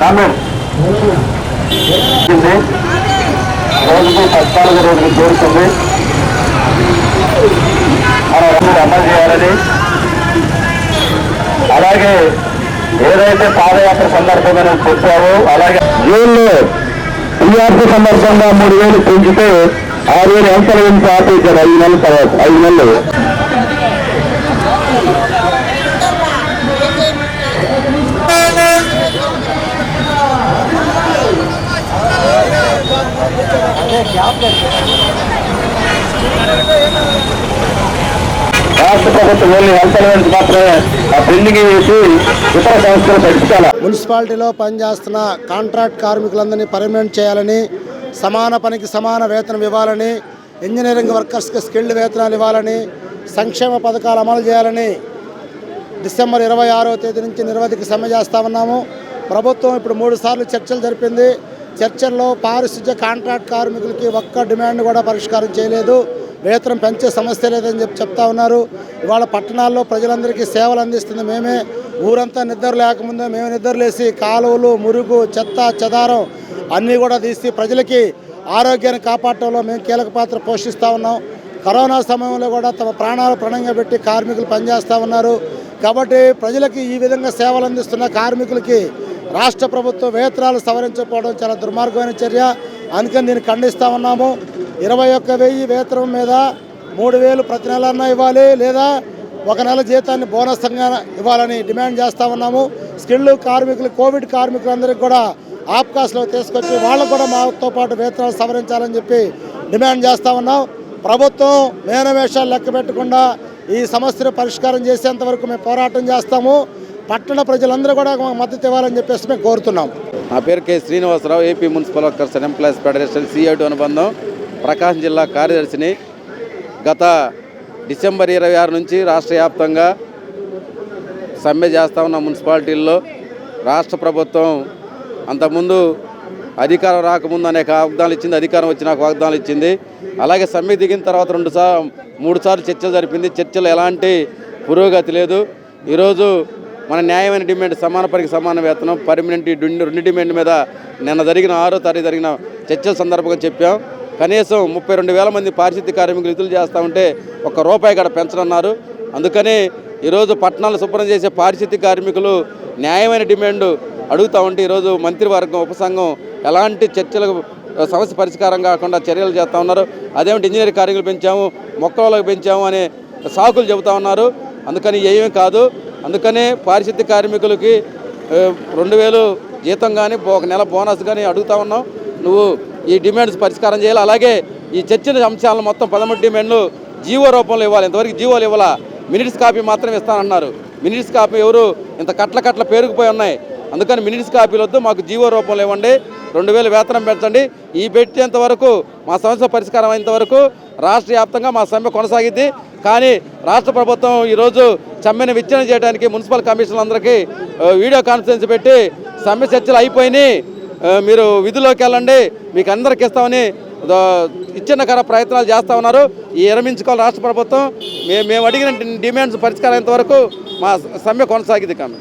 Comment రోజుకు పద్నాలుగు రోజులు చేరుతుంది మన రోజులు అమలు చేయాలని. అలాగే ఏదైతే పాదయాత్ర సందర్భంగా నువ్వు చెప్పావో అలాగే జూన్లో టీఆర్పీ సందర్భంగా మూడు వేలు పెంచితే ఆరు వేలు ఎంత పార్టీ ఆపేశారు ఐదు నెలల తర్వాత ఐదు నెలలు. రాష్ట్ర ప్రభుత్వం ఓన్లీ హెల్త్ అలవెన్స్ మాత్రమే ఆ వేసి ఇతర సంస్థలు పెట్టాలి మున్సిపాలిటీలో పనిచేస్తున్న కాంట్రాక్ట్ కార్మికులందరినీ పర్మనెంట్ చేయాలని సమాన పనికి సమాన వేతనం ఇవ్వాలని ఇంజనీరింగ్ వర్కర్స్కి స్కిల్డ్ వేతనాలు ఇవ్వాలని సంక్షేమ పథకాలు అమలు చేయాలని డిసెంబర్ ఇరవై ఆరో తేదీ నుంచి నిరవధికి సమ్మె చేస్తా ఉన్నాము. ప్రభుత్వం ఇప్పుడు మూడు సార్లు చర్చలు జరిపింది. చర్చల్లో పారిశుధ్య కాంట్రాక్ట్ కార్మికులకి ఒక్క డిమాండ్ కూడా పరిష్కారం చేయలేదు. వేతనం పెంచే సమస్య లేదని చెప్పి చెప్తా ఉన్నారు. ఇవాళ పట్టణాల్లో ప్రజలందరికీ సేవలు అందిస్తుంది. మేమే ఊరంతా నిద్ర లేకముందే మేము నిద్రలేసి కాలువలు మురుగు చెత్త చెదారం అన్నీ కూడా తీసి ప్రజలకి ఆరోగ్యాన్ని కాపాడటంలో మేము కీలక పాత్ర పోషిస్తూ ఉన్నాం. కరోనా సమయంలో కూడా తమ ప్రాణాలు ప్రణంగా పెట్టి కార్మికులు పనిచేస్తూ ఉన్నారు. కాబట్టి ప్రజలకి ఈ విధంగా సేవలు అందిస్తున్న కార్మికులకి రాష్ట్ర ప్రభుత్వం వేతనాలు సవరించకపోవడం చాలా దుర్మార్గమైన చర్య. అందుకని దీన్ని ఖండిస్తూ ఉన్నాము. ఇరవై ఒక్క వెయ్యి వేతనం మీద మూడు వేలు ప్రతి నెలన్నా ఇవ్వాలి లేదా ఒక నెల జీతాన్ని బోనస్గా ఇవ్వాలని డిమాండ్ చేస్తూ ఉన్నాము. స్కిల్ కార్మికులు కోవిడ్ కార్మికులందరికీ కూడా ఆప్కాస్లో తీసుకొచ్చి వాళ్ళకు కూడా మాతో పాటు వేతనాలు సవరించాలని చెప్పి డిమాండ్ చేస్తూ ఉన్నాం. ప్రభుత్వం మేనవేషాలు లెక్క పెట్టకుండా ఈ సమస్యను పరిష్కారం చేసేంత వరకు మేము పోరాటం చేస్తాము. పట్టణ ప్రజలందరూ కూడా మాకు మద్దతు ఇవ్వాలని చెప్పేసి మేము కోరుతున్నాం. నా పేరు K Srinivasarao AP municipal workers and employees federation CIT అనుబంధం ప్రకాశం జిల్లా కార్యదర్శిని. గత డిసెంబర్ ఇరవై ఆరు నుంచి రాష్ట్ర వ్యాప్తంగా సమ్మె చేస్తా ఉన్న మున్సిపాలిటీల్లో రాష్ట్ర ప్రభుత్వం అంతకుముందు అధికారం రాకముందు అనేక వాగ్దానాలు ఇచ్చింది అధికారం వచ్చినాక వాగ్దానాలు ఇచ్చింది. అలాగే సమ్మె దిగిన తర్వాత రెండు సార్ మూడు సార్లు చర్చలు జరిపింది. చర్చలు ఎలాంటి పురోగతి లేదు. ఈరోజు మన న్యాయమైన డిమాండ్ సమాన పనికి సమాన వేతనం పర్మనెంట్ రెండు డిమాండ్ మీద నిన్న జరిగిన ఆరో తారీఖు జరిగిన చర్చల సందర్భంగా చెప్పాం. కనీసం ముప్పై రెండు వేల మంది పారిశుద్ధ్య కార్మికులు విధులు చేస్తూ ఉంటే ఒక రూపాయి కూడా పెంచనున్నారు. అందుకని ఈరోజు పట్టణాలు శుభ్రం చేసే పారిశుద్ధ్య కార్మికులు న్యాయమైన డిమాండ్ అడుగుతూ ఉంటే ఈరోజు మంత్రివర్గం ఉపసంఘం ఎలాంటి చర్చలకు సమస్య పరిష్కారం కాకుండా చర్యలు చేస్తూ ఉన్నారు. అదేమిటి ఇంజనీరింగ్ కార్మికులు పెంచాము మొక్కలకు పెంచాము అనే సాకులు చెబుతా ఉన్నారు. అందుకని ఏమీ కాదు. అందుకనే పారిశుద్ధ్య కార్మికులకి రెండు వేలు జీతం కానీ ఒక నెల బోనస్ కానీ అడుగుతా ఉన్నాం. నువ్వు ఈ డిమాండ్స్ పరిష్కారం చేయాలి. అలాగే ఈ చర్చిన అంశాలను మొత్తం పదమూడు డిమాండ్లు జీవో రూపంలో ఇవ్వాలి. ఇంతవరకు జీవోలు ఇవ్వాలా? మినిట్స్ కాపీ మాత్రం ఇస్తానన్నారు. మినిట్స్ కాపీ ఎవరు? ఇంత కట్ల కట్ల పేరుకుపోయి ఉన్నాయి. అందుకని మినిట్స్ కాపీలు వద్దు. మాకు జీవో రూపంలో ఇవ్వండి. రెండు వేలు వేతనం పెంచండి. ఈ పెట్టేంత వరకు మా సమస్య పరిష్కారం అయినంత వరకు రాష్ట్ర వ్యాప్తంగా మా సమ్మె కొనసాగిద్ది కానీ రాష్ట్ర ప్రభుత్వం ఈరోజు సమ్మెను విచ్ఛిన్నం చేయడానికి మున్సిపల్ కమిషనర్లందరికీ వీడియో కాన్ఫరెన్స్ పెట్టి సమ్మె చర్చలు అయిపోయినాయి. మీరు విధుల్లోకి వెళ్ళండి. మీకు అందరికి ఇస్తామని ద- ఇచ్చిన్నకర ప్రయత్నాలు చేస్తూ ఉన్నారు. ఈ విరమించుకోవాలి రాష్ట్ర ప్రభుత్వం. మేము మేము అడిగిన డిమాండ్స్ పరిష్కారం వరకు మా సమ్మె కొనసాగింది కానీ